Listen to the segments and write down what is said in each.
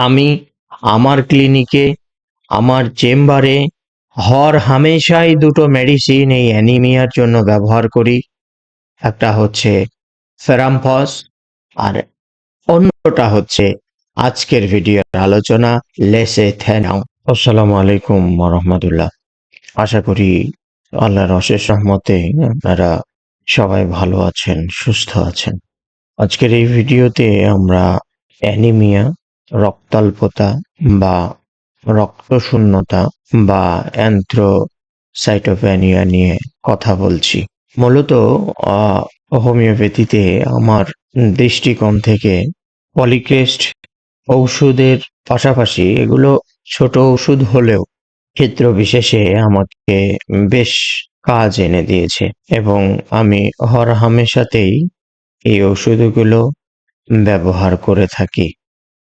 আমি আমার ক্লিনিকে আমার চেম্বারে হর হামেশাই দুটো মেডিসিন এই অ্যানিমিয়ার জন্য ব্যবহার করি। একটা হচ্ছে ফেরামফস আর অন্যটা হচ্ছে আজকের ভিডিওর আলোচনা লেসে থেনাও আসসালামু আলাইকুম রহমতুল্লাহ আশা করি আল্লাহর অশেষ রহমতে আপনারা সবাই ভালো আছেন, সুস্থ আছেন। আজকের এই ভিডিওতে আমরা অ্যানিমিয়া রক্তাল্পতা বা রক্তশূন্যতা বা অ্যান্থ্রোসাইটোপ্যানিয়া নিয়ে কথা বলছি। মূলত হোমিওপ্যাথিতে আমার দৃষ্টিকোণ থেকে পলিক্রেস্ট ঔষধের পাশাপাশি এগুলো ছোট ওষুধ হলেও ক্ষেত্র বিশেষে আমাকে বেশ কাজ এনে দিয়েছে এবং আমি হর হামেশাতেই এই ওষুধগুলো ব্যবহার করে থাকি।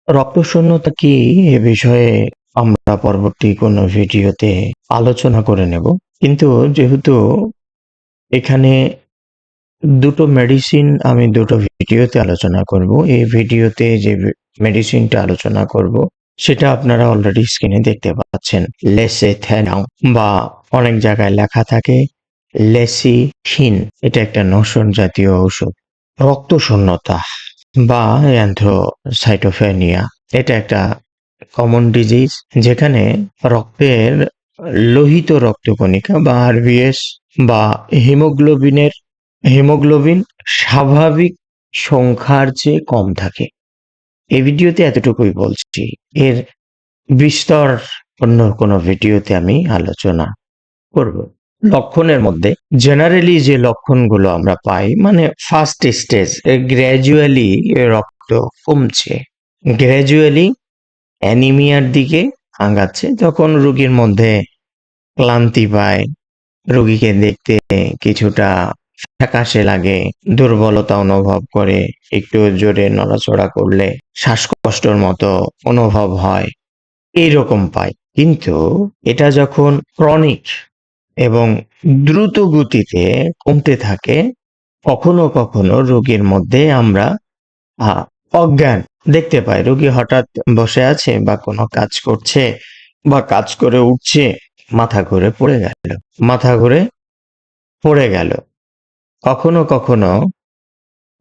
রক্তশূন্যতা কি এ বিষয়ে আমরা পরবর্তী কোনো ভিডিওতে আলোচনা করে নেব। কিন্তু যেহেতু এখানে দুটো মেডিসিন আমি দুটো ভিডিওতে আলোচনা করব, এই ভিডিওতে যে মেডিসিনটা আলোচনা করব, সেটা আপনারা অলরেডি স্ক্রিনে দেখতে পাচ্ছেন। লেসে থেনাও বা অনেক জায়গায় লেখা থাকে লেসি খিন এটা একটা নশন জাতীয় ঔষধ। রক্তশূন্যতা। বা অ্যান্থ্রোসাইটোফেনিয়া এটা একটা কমন ডিজিজ যেখানে রক্তের লোহিত রক্তকণিকা বা আরবিএস বা হিমোগ্লোবিনের, হিমোগ্লোবিন স্বাভাবিক সংখ্যার চেয়ে কম থাকে। এই ভিডিওতে এতটুকুই বলছি। এর বিস্তর অন্য কোনো ভিডিওতে আমি আলোচনা করব। লক্ষণের মধ্যে জেনারেলি যে লক্ষণগুলো আমরা পাই মানে ফার্স্ট স্টেজ গ্র্যাজুয়ালি রক্ত কমছে। গ্র্যাজুয়ালি অ্যানিমিয়ার দিকে আগাচ্ছে, যখন রোগীর মধ্যে ক্লান্তি পায়, রোগীকে দেখতে কিছুটা ফ্যাকাশে লাগে, দুর্বলতা অনুভব করে, একটু জোরে নড়াচড়া করলে শ্বাসকষ্টর মতো অনুভব হয়, এইরকম পাই। কিন্তু এটা যখন ক্রনিক এবং দ্রুত গতিতে কমতে থাকে, কখনো কখনো রোগীর মধ্যে আমরা অজ্ঞান দেখতে পাই। রোগী হঠাৎ বসে আছে বা কোনো কাজ করছে বা কাজ করে উঠছে, মাথা ঘুরে পড়ে গেল, মাথা ঘুরে পড়ে গেল। কখনো কখনো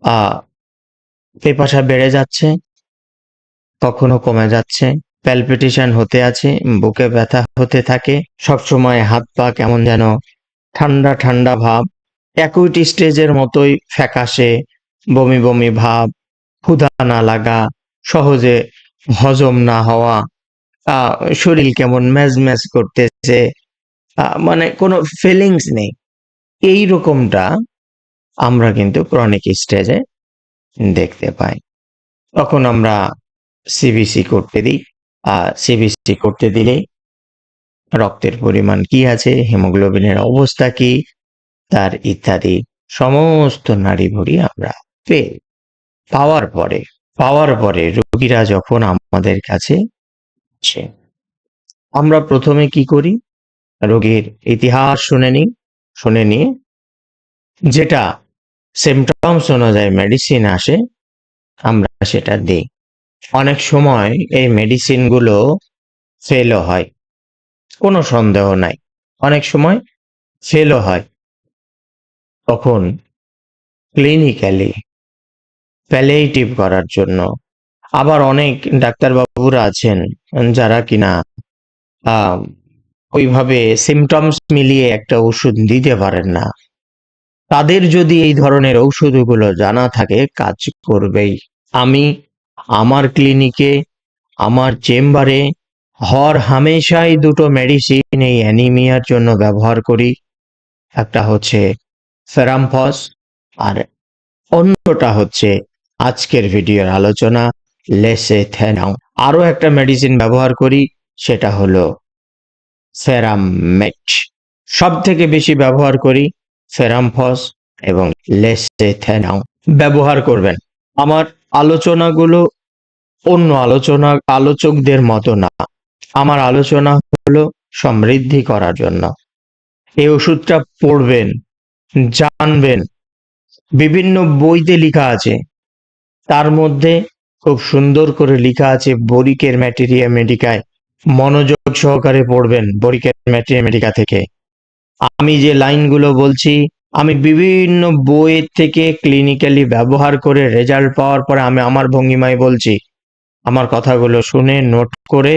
আহ পেপাসা বেড়ে যাচ্ছে, কখনো কমে যাচ্ছে। প্যালপিটেশন হতে আছে, বুকে ব্যথা হতে থাকে, সবসময় হাত পা কেমন যেন ঠান্ডা ঠান্ডা ভাব অ্যাকুইটি স্টেজের মতোই ফ্যাকাশে, বমি বমি ভাব, ক্ষুধা না লাগা, সহজে হজম না হওয়া শরীর কেমন ম্যাজ ম্যাজ করতেছে মানে কোনো ফিলিংস নেই। এই রকমটা আমরা কিন্তু ক্রনিক স্টেজে দেখতে পাই। তখন আমরা সিবিসি করতে দিই। সিবিসি করতে দিলে রক্তের পরিমাণ কি আছে হিমোগ্লোবিনের অবস্থা কি তার ইত্যাদি সমস্ত নাড়ি ভুড়ি আমরা পেয়ে পাওয়ার পরে পাওয়ার পরে রোগীরা যখন আমাদের কাছে আসে, আমরা প্রথমে কি করি? রোগীর ইতিহাস শুনে নিই শুনে নিয়ে যেটা সিমটমস অনুযায়ী মেডিসিন আসে আমরা সেটা দিই। অনেক সময় এই মেডিসিনগুলো ফেলও হয়। কোনো সন্দেহ নাই। অনেক সময় ফেলও হয়। তখন ক্লিনিক্যালি প্যালেটিভ করার জন্য আবার অনেক ডাক্তারবাবুরা আছেন যারা কিনা ওইভাবে সিমটমস মিলিয়ে একটা ওষুধ দিতে পারেন না। তাদের যদি এই ধরনের ঔষধগুলো জানা থাকে, কাজ করবেই। আমি আমার ক্লিনিকে আমার চেম্বারে হর হামেশাই দুটো মেডিসিন এই অ্যানিমিয়ার জন্য ব্যবহার করি। একটা হচ্ছে ফেরামফস আর অন্যটা হচ্ছে আজকের ভিডিওর আলোচনা, লেসে থেনাও। আরও একটা মেডিসিন ব্যবহার করি, সেটা হলো ফেরামেট সব থেকে বেশি ব্যবহার করি ফেরামফস এবং লেসে থেনাও। ব্যবহার করবেন। আমার আলোচনাগুলো অন্য আলোচনা, আলোচকদের মতো না। আমার আলোচনা হলো সমৃদ্ধি করার জন্য। এই ওষুধটা পড়বেন, জানবেন। বিভিন্ন বইতে লেখা আছে। তার মধ্যে খুব সুন্দর করে লেখা আছে বরিকের ম্যাটেরিয়া মেডিকায়। মনোযোগ সহকারে পড়বেন বরিকের ম্যাটেরিয়া মেডিকা থেকে। আমি যে লাইনগুলো বলছি আমি বিভিন্ন বইয়ের থেকে ক্লিনিক্যালি ব্যবহার করে রেজাল্ট পাওয়ার পরে আমি আমার ভঙ্গিমায় বলছি, আমার কথাগুলো শুনে নোট করে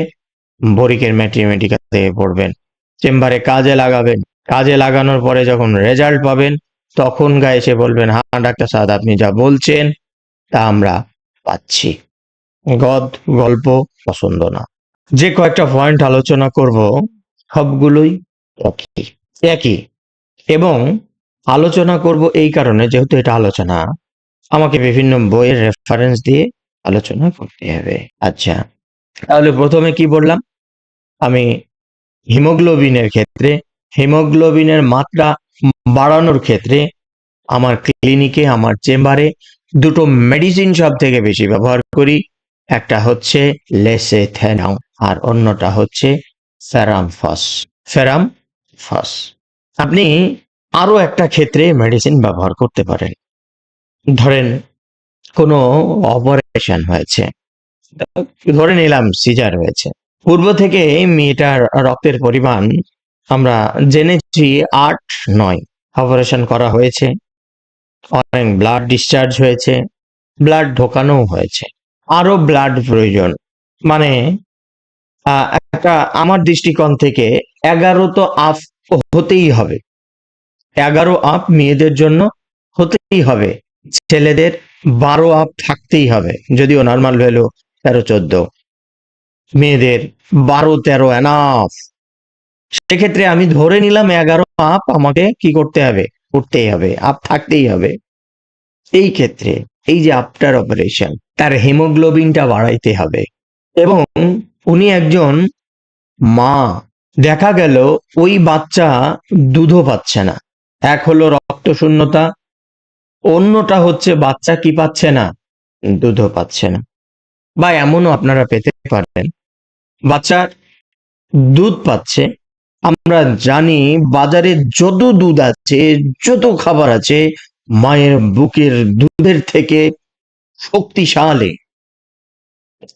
বরিকের ম্যাটেরিয়া থেকে পড়বেন। চেম্বারে কাজে লাগাবেন। কাজে লাগানোর পরে যখন রেজাল্ট পাবেন, তখন গা এসে বলবেন হ্যাঁ ডাক্তার সাহেব আপনি যা বলছেন, তা আমরা পাচ্ছি। গদ, গল্প পছন্দ না। যে কয়েকটা পয়েন্ট আলোচনা করব, সবগুলোই একই। একই। এবং আলোচনা করব এই কারণে, যেহেতু এটা আলোচনা। আমাকে বিভিন্ন বইয়ের রেফারেন্স দিয়ে আলোচনা করতে হবে। আচ্ছা তাহলে প্রথমে কি বললাম? আমি হিমোগ্লোবিনের ক্ষেত্রে, হিমোগ্লোবিনের মাত্রা বাড়ানোর ক্ষেত্রে আমার ক্লিনিকে, আমার চেম্বারে দুটো মেডিসিন সব থেকে বেশি ব্যবহার করি। একটা হচ্ছে লেসে লেসেথেনাও আর অন্যটা হচ্ছে ফেরাম ফস ফেরাম ফস আপনি আরও একটা ক্ষেত্রে মেডিসিন ব্যবহার করতে পারেন। ধরেন, কোনো অপারেশন হয়েছে। ধরে নিলাম সিজার হয়েছে। পূর্ব থেকে মেয়েটার রক্তের পরিমাণ আমরা জেনেছি আট, নয়। অপারেশন করা হয়েছে। অনেক ব্লাড ডিসচার্জ হয়েছে। ব্লাড ঢোকানো হয়েছে। আরও ব্লাড প্রয়োজন। মানে একটা আমার দৃষ্টিকোণ থেকে এগারো তো আপ হতেই হবে। এগারো আপ মেয়েদের জন্য হতেই হবে। ছেলেদের বারো আপ থাকতেই হবে, যদিও নর্মাল ভ্যালু তেরো চোদ্দ। মেয়েদের বারো তেরো এনাফ সেক্ষেত্রে আমি ধরে নিলাম এগারো আপ আমাকে কি করতে হবে? করতেই হবে, আপ থাকতেই হবে। এই ক্ষেত্রে এই যে আফটার অপারেশন তার হিমোগ্লোবিনটা বাড়াইতে হবে। এবং উনি একজন মা, দেখা গেল ওই বাচ্চা দুধও পাচ্ছে না। এক হলো রক্ত শূন্যতা অন্যটা হচ্ছে বাচ্চা কি পাচ্ছে না, দুধও পাচ্ছে না। বা এমনও আপনারা পেতে পারেন। বাচ্চার দুধ পাচ্ছে, আমরা জানি বাজারে যত দুধ আছে, যত খাবার আছে, মায়ের বুকের দুধের থেকে শক্তিশালী।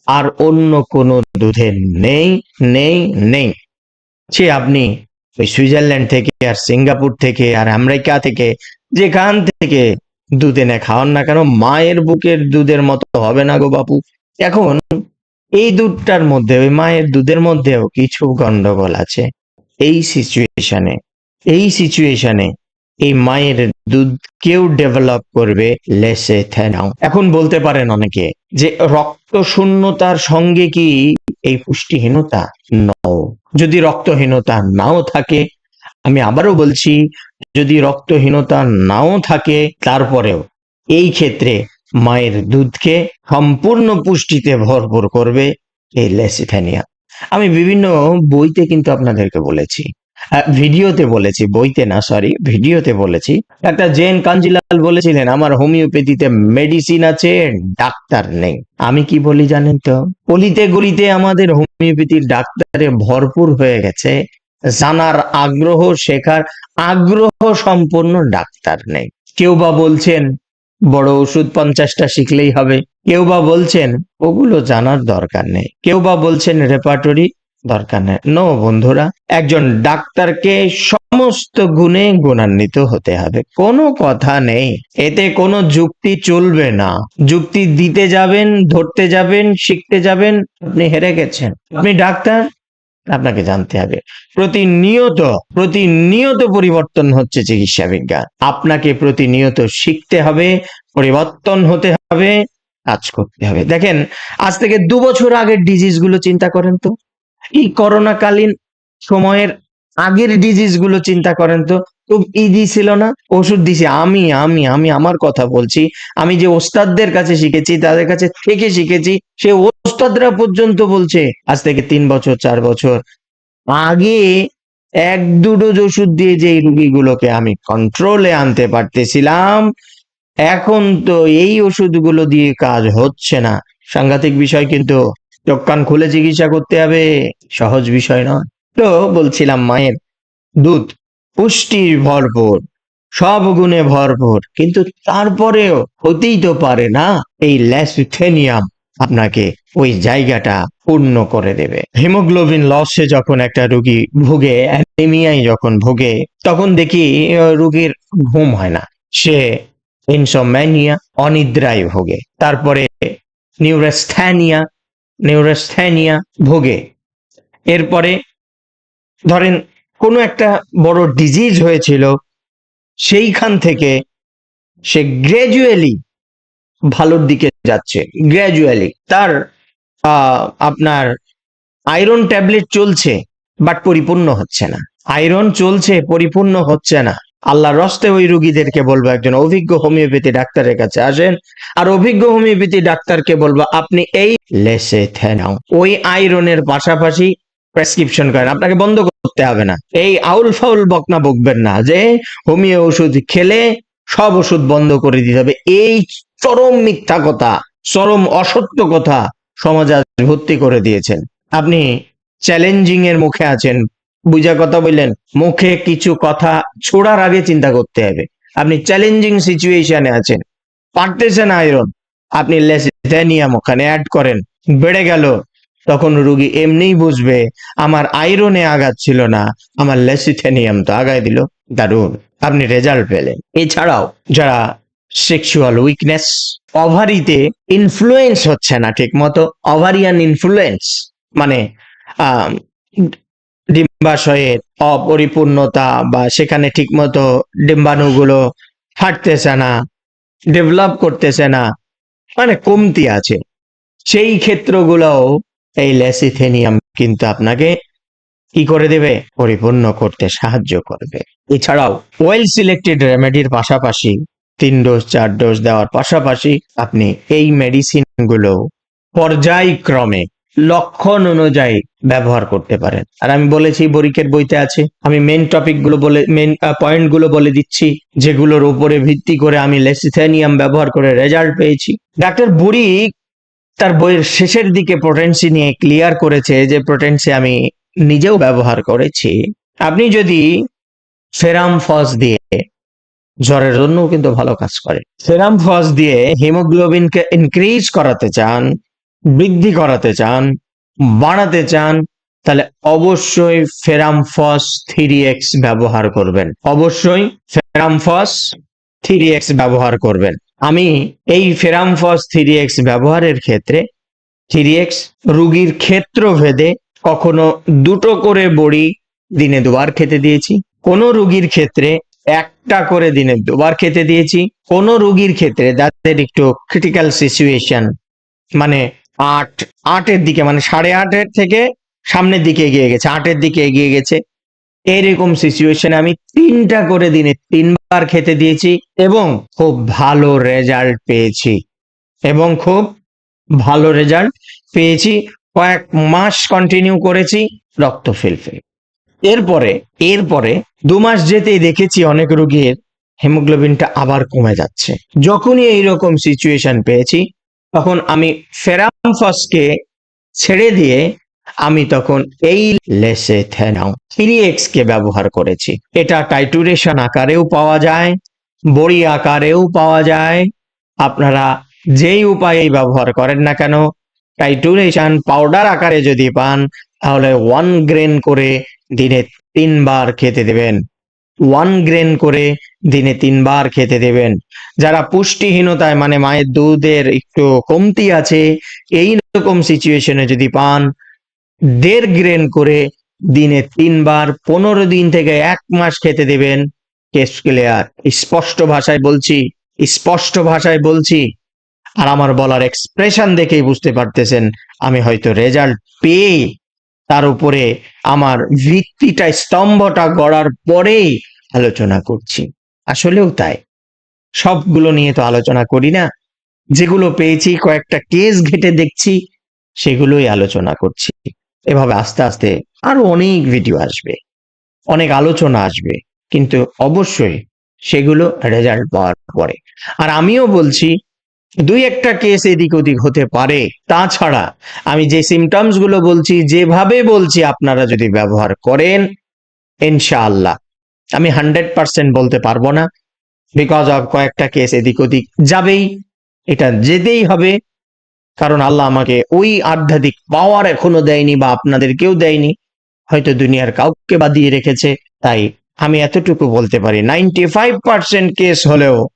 আর অন্য কোনো দুধের নেই নেই নেই। সে আপনি ওই সুইজারল্যান্ড থেকে আর সিঙ্গাপুর থেকে আর আমেরিকা থেকে, যেখান থেকে দুধ এনে খাওয়ান না কেন, মায়ের বুকের দুধের মতো হবে না গো বাপু। এখন এই দুধটার মধ্যে, ওই মায়ের দুধের মধ্যেও কিছু গন্ডগোল আছে। এই সিচুয়েশনে এই সিচুয়েশনে এই মায়ের দুধ কেউ ডেভেলপ করবে লেসে থেনাও এখন বলতে পারেন অনেকে যে রক্ত শূন্যতার সঙ্গে কি এই পুষ্টিহীনতা নও। যদি রক্তহীনতা নাও থাকে, আমি আবারও বলছি, যদি রক্তহীনতা নাও থাকে, তারপরেও এই ক্ষেত্রে মায়ের দুধকে সম্পূর্ণ পুষ্টিতে ভরপুর করবে এই লেসিফেনিয়া। আমি বিভিন্ন বইতে কিন্তু আপনাদেরকে বলেছি। ভিডিওতে বলেছি, বইতে না সরি ভিডিওতে বলেছি। একটা জেন কাঞ্জিলাল বলেছিলেন, আমার হোমিওপ্যাথিতে মেডিসিন আছে, ডাক্তার নেই। আমি কি বলি জানেন তো? অলিতে গলিতে আমাদের হোমিওপ্যাথির ডাক্তারে ভরপুর হয়ে গেছে, জানার আগ্রহ শেখার আগ্রহ সম্পন্ন ডাক্তার নেই। কেউ বা বলছেন, বড় ওষুধ পঞ্চাশটা শিখলেই হবে। কেউ বা বলছেন, ওগুলো জানার দরকার নেই। কেউ বা বলছেন, রেপার্টরি দরকার নেই। নো বন্ধুরা, একজন ডাক্তারকে সমস্ত গুণে গুণান্বিত হতে হবে। কোনো কথা নেই। এতে কোনো যুক্তি চলবে না। যুক্তি দিতে যাবেন, ধরতে যাবেন, শিখতে যাবেন, আপনি হেরে গেছেন। আপনি ডাক্তার, আপনাকে জানতে হবে। প্রতিনিয়ত প্রতিনিয়ত পরিবর্তন হচ্ছে চিকিৎসা বিজ্ঞান। আপনাকে প্রতিনিয়ত শিখতে হবে, পরিবর্তন হতে হবে, কাজ করতে হবে। দেখেন, আজ থেকে দু বছর আগের ডিজিজগুলো চিন্তা করেন তো। এই করোনা কালীন সময়ের আগের ডিজিজগুলো চিন্তা করেন তো ইজি ছিল না? ওষুধ দিছি, আমি আমি আমি আমার কথা বলছি, আমি যে ওস্তাদদের কাছে শিখেছি, তাদের কাছে থেকে শিখেছি, সে ওস্তাদরা পর্যন্ত বলছে, আজ থেকে তিন বছর, চার বছর আগে এক দু ডোজ ওষুধ দিয়ে যে রুগীগুলোকে আমি কন্ট্রোলে আনতে পারতেছিলাম, এখন তো এই ওষুধগুলো দিয়ে কাজ হচ্ছে না। সাংঘাতিক বিষয় কিন্তু চোখ কান খুলে চিকিৎসা করতে হবে, সহজ বিষয় নয়। তো বলছিলাম মায়ের, দুধ, পুষ্টির ভরপুর, সব গুণে ভরপুর, কিন্তু তারপরেও হতেই তো পারে না, এই ল্যাসুথেনিয়াম আপনাকে ওই জায়গাটা পূর্ণ করে দেবে। হিমোগ্লোবিন লসে যখন একটা রুগী ভুগে, অ্যানিমিয়ায় যখন ভোগে, তখন দেখি রুগীর ঘুম হয় না। সে ইনসোম্যানিয়া, অনিদ্রায় ভোগে। তারপরে নিউরোস্থ্যানিয়া নিউরোস্থ্যানিয়া ভোগে। এরপরে ধরেন কোনো একটা বড় ডিজিজ হয়েছিল, সেইখান থেকে সে গ্র্যাজুয়ালি ভালোর দিকে যাচ্ছে গ্র্যাজুয়ালি তার আপনার আয়রন ট্যাবলেট চলছে বাট পরিপূর্ণ হচ্ছে না। আয়রন চলছে, পরিপূর্ণ হচ্ছে না। আল্লাহ রস্তে ওই রুগীদেরকে বলব, একজন অভিজ্ঞ হোমিওপ্যাথি ডাক্তারের কাছে আসেন। আর অভিজ্ঞ হোমিওপ্যাথি ডাক্তারকে বলব, আপনি এই লেসে থেনাও, ওই আয়রনের পাশাপাশি প্রেসক্রিপশন করেন। আপনাকে বন্ধ করতে হবে না। এই আউল ফাউল বকনা বকবেন না যে হোমিও ওষুধ খেলে সব ওষুধ বন্ধ করে দিতে হবে। এই চরম মিথ্যা কথা, চরম অসত্য কথা সমাজ ভর্তি করে দিয়েছেন। আপনি চ্যালেঞ্জিং এর মুখে আছেন বুঝা কথা বললেন, মুখে কিছু কথা ছোড়ার আগে চিন্তা করতে হবে। আপনি চ্যালেঞ্জিং সিচুয়েশনে আছেন। পারতেছেন আয়রন আপনি লেসিথেনিয়াম ওখানে অ্যাড করেন। বেড়ে গেল। তখন রুগী এমনিই বুঝবে, আমার আয়রনে আঘাত ছিল না, আমার লেসিথেনিয়াম তো আগায় দিল। দারুণ। আপনি রেজাল্ট পেলেন। এছাড়াও যারা সেক্সুয়াল উইকনেস ওভারিতে ইনফ্লুয়েন্স হচ্ছে না ঠিক মতো ওভারিয়ান ইনফ্লুয়েন্স মানে ডিম্বাশয়ের অপরিপূর্ণতা বা সেখানে ঠিকমতো ডিম্বাণুগুলো ফাটতেছে না, ডেভেলপ করতেছে না মানে কমতি আছে। সেই ক্ষেত্রগুলোও এই ল্যাসিথেনিয়াম কিন্তু আপনাকে কি করে দেবে? পরিপূর্ণ করতে সাহায্য করবে। এছাড়াও ওয়েল সিলেক্টেড রেমেডির পাশাপাশি তিন ডোজ চার ডোজ দেওয়ার পাশাপাশি আপনি এই মেডিসিনগুলো পর্যায়ক্রমে লক্ষণ অনুযায়ী ব্যবহার করতে পারেন। আর আমি বলেছি, বরিকের বইতে আছে, আমি মেন টপিকগুলো বলে মেন পয়েন্টগুলো বলে দিচ্ছি, যেগুলোর উপরে ভিত্তি করে আমি লেসিথেনিয়াম ব্যবহার করে রেজাল্ট পেয়েছি। ডাক্তার বুরিক তার বইয়ের শেষের দিকে প্রোটেন্সি নিয়ে ক্লিয়ার করেছে যে প্রোটেন্সি আমি নিজেও ব্যবহার করেছি। আপনি যদি ফেরাম ফস দিয়ে, জ্বরের জন্য কিন্তু ভালো কাজ করে। ফেরাম ফস দিয়ে হিমোগ্লোবিনকে ইনক্রিজ করাতে চান বৃদ্ধি করাতে চান, বাড়াতে চান, তাহলে অবশ্যই ফেরাম ফস থ্রি এক্স ব্যবহার করবেন। অবশ্যই ফেরাম ফস থ্রি এক্স ব্যবহার করবেন। আমি এই ফেরাম ফস থ্রি এক্স ব্যবহারের ক্ষেত্রে থ্রি এক্স রুগীর ক্ষেত্র ভেদে কখনো দুটো করে বড়ি দিনে দুবার খেতে দিয়েছি, কোন রুগীর ক্ষেত্রে একটা করে দিনে দুবার খেতে দিয়েছি, কোন রুগীর ক্ষেত্রে যাদের একটু ক্রিটিক্যাল সিচুয়েশন মানে আট, আটের দিকে মানে সাড়ে আটের থেকে সামনের দিকে এগিয়ে গেছে, আটের দিকে এগিয়ে গেছে। এরকম সিচুয়েশনে আমি তিনটা করে দিনে তিনবার খেতে দিয়েছি এবং খুব ভালো রেজাল্ট পেয়েছি। এবং খুব ভালো রেজাল্ট পেয়েছি, কয়েক মাস কন্টিনিউ করেছি রক্ত ফিলফিল এরপরে এরপরে দু মাস যেতেই দেখেছি অনেক রোগীর হেমোগ্লোবিনটা আবার কমে যাচ্ছে। যখনই এইরকম সিচুয়েশন পেয়েছি তখন আমি ফেরামফসকে ছেড়ে দিয়ে আমি তখন এই লেসে থেনাও থ্রি এক্স কে ব্যবহার করেছি। এটা টাইটুরেশন আকারেও পাওয়া যায়, বড়ি আকারেও পাওয়া যায়। আপনারা যেই উপায়ে ব্যবহার করেন না কেন, টাইটুরেশন পাউডার আকারে যদি পান, তাহলে ওয়ান গ্রেন করে দিনে তিনবার খেতে দেবেন। ওয়ান গ্রেন করে দিনে তিনবার খেতে দেবেন। যারা পুষ্টিহীনতায় মানে মায়ের দুধের একটু কমতি আছে, এই রকম সিচুয়েশনে যদি পান, দেড় গ্রেন করে দিনে তিনবার, পনেরো দিন থেকে এক মাস খেতে দেবেন। কেস ক্লিয়ার স্পষ্ট ভাষায় বলছি, স্পষ্ট ভাষায় বলছি। আর আমার বলার এক্সপ্রেশন দেখেই বুঝতে পারতেছেন, আমি হয়তো রেজাল্ট পেয়ে তার উপরে আমার ভিত্তিটা স্তম্ভটা গড়ার পরেই আলোচনা করছি। আসলেও তাই। সবগুলো নিয়ে তো আলোচনা করি না। যেগুলো পেয়েছি, কয়েকটা কেস ঘেটে দেখছি, সেগুলোই আলোচনা করছি। এভাবে আস্তে আস্তে আরও অনেক ভিডিও আসবে, অনেক আলোচনা আসবে, কিন্তু অবশ্যই সেগুলো রেজাল্ট পাওয়ার পরে। আর আমিও বলছি দুই একটা কেস এদিক ওদিক হতে পারে। তাছাড়া আমি যে সিমটমসগুলো বলছি, যেভাবে বলছি, আপনারা যদি ব্যবহার করেন, ইনশাআল্লাহ। আমি হান্ড্রেড পার্সেন্ট বলতে পারব না। বিকজ অফ কয়েকটা কেস এদিক ওদিক যাবেই। এটা যেতেই হবে। কারণ আল্লাহ আমাকে ওই আধ্যাত্মিক পাওয়ার এখনও দেয়নি বা আপনাদের কেউ দেয়নি। হয়তো দুনিয়ার কাউকে বাদিয়ে রেখেছে। তাই আমি এতটুকু বলতে পারি। নাইনটি ফাইভ পার্সেন্ট কেস হলেও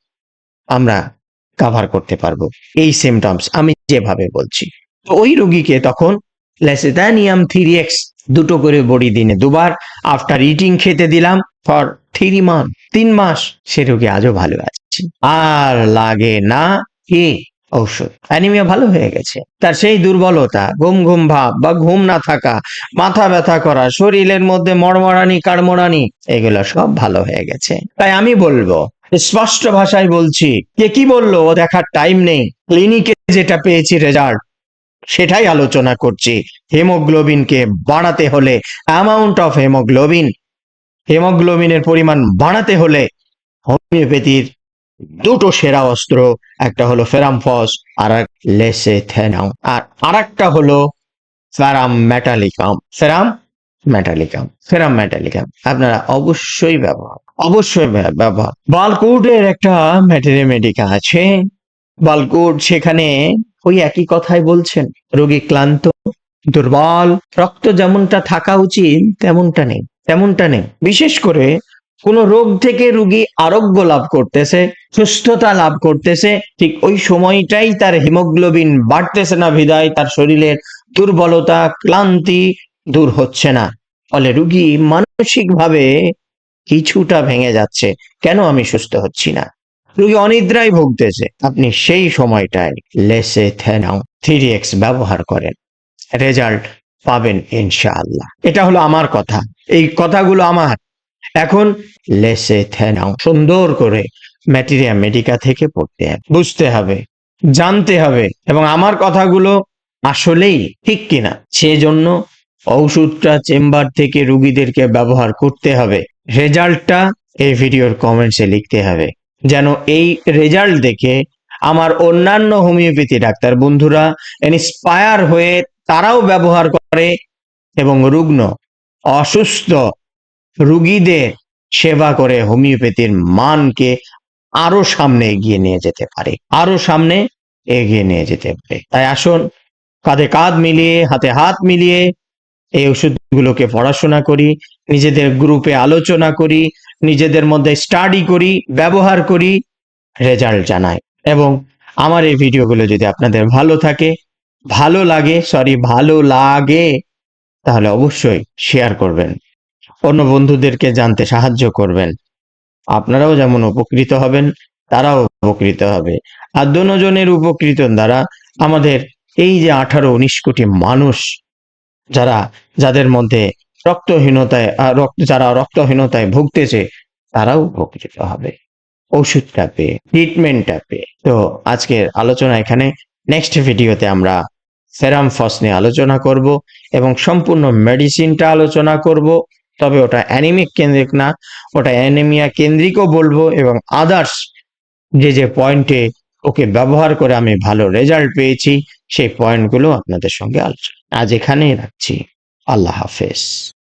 আমরা কাভার করতে পারব। এই সিমটমস আমি যেভাবে বলছি। তো ওই রোগীকে তখন লেসেদানিয়াম থ্রি এক্স দুটো করে বড়ি দিনে দুবার আফটার ইটিং খেতে দিলাম ফর থ্রি মান্থ তিন মাস সে রোগী আজও ভালো আছে। আর লাগে না কি? ঔষধ। অ্যানিমিয়া ভালো হয়ে গেছে। তার সেই দুর্বলতা, ঘুম ঘুম ভাব বা ঘুম না থাকা, মাথা ব্যথা করা, শরীরের মধ্যে মড়মড়ানি, কাড়মড়ানি, এগুলো সব ভালো হয়ে গেছে। তাই আমি বলব স্পষ্ট ভাষায় বলছি, কে কি বলল ও দেখার টাইম নেই। ক্লিনিকে যেটা পেয়েছি রেজাল্ট সেটাই আলোচনা করছি। হেমোগ্লোবিনকে বাড়াতে হলে অ্যামাউন্ট অফ হেমোগ্লোবিন হেমোগ্লোবিনের পরিমাণ বাড়াতে হলে হোমিওপ্যাথির দুটো সেরা অস্ত্র, একটা হলো ফেরামফস আর এক লেসে আর আরেকটা হলো ferrum metallicum ferrum metallicum ferrum metallicum আপনারা অবশ্যই ব্যবহার, অবশ্যই ব্য- ব্যবহার। বালকুটের একটা ম্যাটেরিমেডিকা আছে। বালকুট সেখানে ওই একই কথাই বলছেন, রোগী ক্লান্ত, দুর্বল, রক্ত যেমনটা থাকা উচিত, তেমনটা নেই তেমনটা নেই। বিশেষ করে কোন রোগ থেকে রুগী আরোগ্য লাভ করতেছে, সুস্থতা লাভ করতেছে, ঠিক ওই সময়টাই তার হিমোগ্লোবিন বাড়তেছে না বিদায় তার শরীরের দুর্বলতা, ক্লান্তি দূর হচ্ছে না। ফলে রুগী মানসিকভাবে কিছুটা ভেঙে যাচ্ছে। কেন আমি সুস্থ হচ্ছি না? রুগী অনিদ্রায় ভুগতেছে। আপনি সেই সময়টায় লেসে থেনাও থ্রি এক্স ব্যবহার করেন। রেজাল্ট পাবেন ইনশাআল্লাহ। এটা হলো আমার কথা। এই কথাগুলো আমার। এখন লেসে থেনাও সুন্দর করে ম্যাটেরিয়া মেডিকা থেকে পড়তে হবে। বুঝতে হবে, জানতে হবে। এবং আমার কথাগুলো আসলেই ঠিক কিনা, সেজন্য ঔষধটা চেম্বার থেকে রুগীদেরকে ব্যবহার করতে হবে। রেজাল্টটা এই ভিডিওর কমেন্টসে লিখতে হবে। যেন এই রেজাল্ট দেখে আমার অন্যান্য হোমিওপ্যাথি ডাক্তার বন্ধুরা ইন্সপায়ার হয়ে তারাও ব্যবহার করে এবং রুগ্ন, অসুস্থ রুগীদের সেবা করে হোমিওপ্যাথির মানকে আরও সামনে এগিয়ে নিয়ে যেতে পারে। আরও সামনে এগিয়ে নিয়ে যেতে পারে। তাই আসুন, কাঁধে কাঁধ মিলিয়ে, হাতে হাত মিলিয়ে এই ওষুধগুলোকে পড়াশোনা করি, নিজেদের গ্রুপে আলোচনা করি, নিজেদের মধ্যে স্টাডি করি, ব্যবহার করি রেজাল্ট জানাই। এবং আমার এই ভিডিওগুলো যদি আপনাদের ভালো থাকে, ভালো লাগে সরি ভালো লাগে, তাহলে অবশ্যই শেয়ার করবেন। অন্য বন্ধুদেরকে জানতে সাহায্য করবেন। আপনারাও যেমন উপকৃত হবেন, তারাও উপকৃত হবে। আর দুজনের উপকৃত দ্বারা আমাদের এই যে আঠারো, উনিশ কোটি মানুষ যারা, যাদের মধ্যে রক্তহীনতায় রক্ত, যারা রক্তহীনতায় ভুগতেছে, তারাও উপকৃত হবে। ওষুধটা পেয়ে ট্রিটমেন্টটা পেয়ে। তো আজকের আলোচনা এখানে। নেক্সট ভিডিওতে আমরা সেরাম ফস নিয়ে আলোচনা করব এবং সম্পূর্ণ মেডিসিনটা আলোচনা করব। তবে ওটা অ্যানিমিক কেন্দ্রিক না, ওটা অ্যানিমিয়া কেন্দ্রিকও বলব এবং আদার্স যে যে পয়েন্টে ওকে ব্যবহার করে আমি ভালো রেজাল্ট পেয়েছি, সেই পয়েন্টগুলো আপনাদের সঙ্গে আলোচনা আজ এখানেই রাখছি। আল্লাহ হাফেজ।